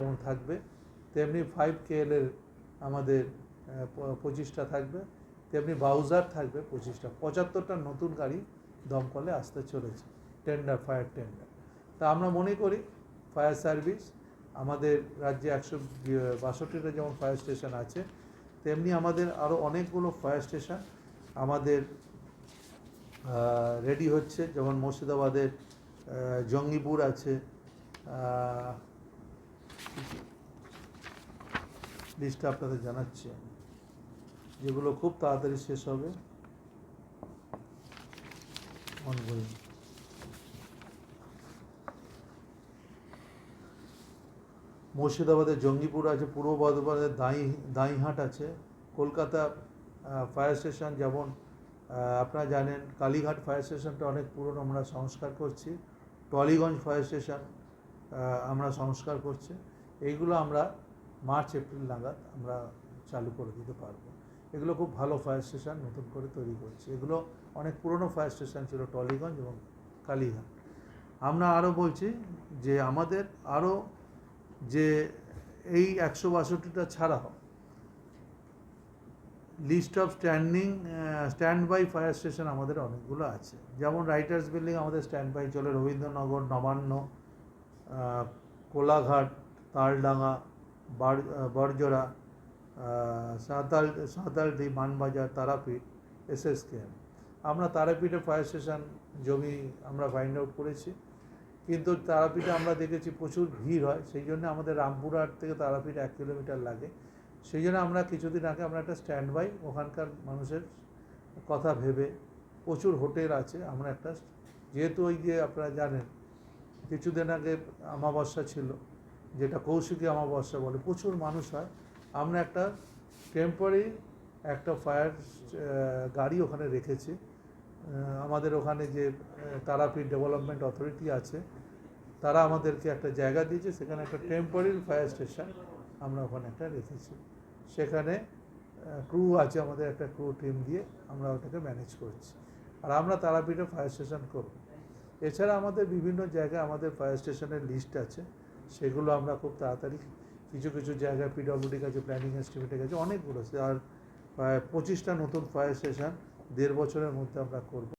যেমন থাকবে। তেমনি ফাইভ কেএলের আমাদের পঁচিশটা থাকবে। তেমনি বাউজার থাকবে পঁচিশটা। পঁচাত্তরটা নতুন গাড়ি দমকলে আসতে চলেছে। টেন্ডার ফায়ার টেন্ডার তা আমরা মনে করি ফায়ার সার্ভিস আমাদের রাজ্যে একশো বাষট্টিটা যেমন ফায়ার স্টেশন আছে, তেমনি আমাদের আরও অনেকগুলো ফায়ার স্টেশন আমাদের রেডি হচ্ছে। যেমন মুর্শিদাবাদের জঙ্গিপুর আছে লিস্টটা আপনাদের জানাচ্ছি আমি, যেগুলো খুব তাড়াতাড়ি শেষ হবে। মুর্শিদাবাদের জঙ্গিপুর আছে, পূর্ব বর্ধমানের দাঁই, দাঁইহাট আছে, কলকাতা ফায়ার স্টেশন যেমন আপনারা জানেন, কালীঘাট ফায়ার স্টেশনটা অনেক পুরনো, আমরা সংস্কার করছি। টলিগঞ্জ ফায়ার স্টেশন আমরা সংস্কার করছি। এইগুলো আমরা মার্চ, এপ্রিল নাগাদ আমরা চালু করে দিতে পারব। এগুলো খুব ভালো ফায়ার স্টেশন নতুন করে তৈরি করছি। এগুলো অনেক পুরনো ফায়ার স্টেশন ছিল টলিগঞ্জ এবং কালীঘাট। আমরা আরও বলছি যে আমাদের আরও যে এই একশো বাষট্টিটা ছাড়াও list of standing stand by fire station আমাদের অনেকগুলো আছে। যেমন রাইটার্স বিল্ডিং আমাদের স্ট্যান্ড বাই চলে রবীন্দ্রনগর, নবান্ন কোলাঘাট, তালডাঙ্গা বড়জোড়া সাঁতাল সাঁতালডি মানবাজার তারাপীঠ, এসএসকেএম। আমরা তারাপীঠে ফায়ার স্টেশন জমি আমরা ফাইন্ড আউট করেছি। কিন্তু তারাপীঠে আমরা দেখেছি প্রচুর ভিড় হয়, সেই জন্য আমাদের রামপুরহাট থেকে তারাপীঠ এক কিলোমিটার লাগে। সেই জন্য আমরা কিছুদিন আগে আমরা একটা স্ট্যান্ড বাই ওখানকার মানুষের কথা ভেবে প্রচুর হোটেল আছে, আমরা একটা, যেহেতু ওই যে আপনারা জানেন, কিছুদিন আগে অমাবস্যা ছিল যেটা কৌশিকী অমাবস্যা বলে, প্রচুর মানুষ হয়। আমরা একটা টেম্পোরারি একটা ফায়ার গাড়ি ওখানে রেখেছি। আমাদের ওখানে যে তারাপীঠ ডেভেলপমেন্ট অথরিটি আছে, তারা আমাদেরকে একটা জায়গা দিয়েছে, সেখানে একটা টেম্পোরারি ফায়ার স্টেশন আমরা ওখানে একটা রেখেছি। সেখানে ক্রু আছে, আমাদের একটা ক্রু টিম দিয়ে আমরা ওটাকে ম্যানেজ করছি। আর আমরা তারাপীঠে ফায়ার স্টেশন করব। এছাড়া আমাদের বিভিন্ন জায়গায় আমাদের ফায়ার স্টেশনের লিস্ট আছে। সেগুলো আমরা খুব তাড়াতাড়ি কিছু কিছু জায়গায় পিডব্লিউডির কাছে প্ল্যানিং এস্টিমেটের কাছে অনেকগুলো আর পঁচিশটা নতুন ফায়ার স্টেশন দেড় বছরের মধ্যে আমরা করব।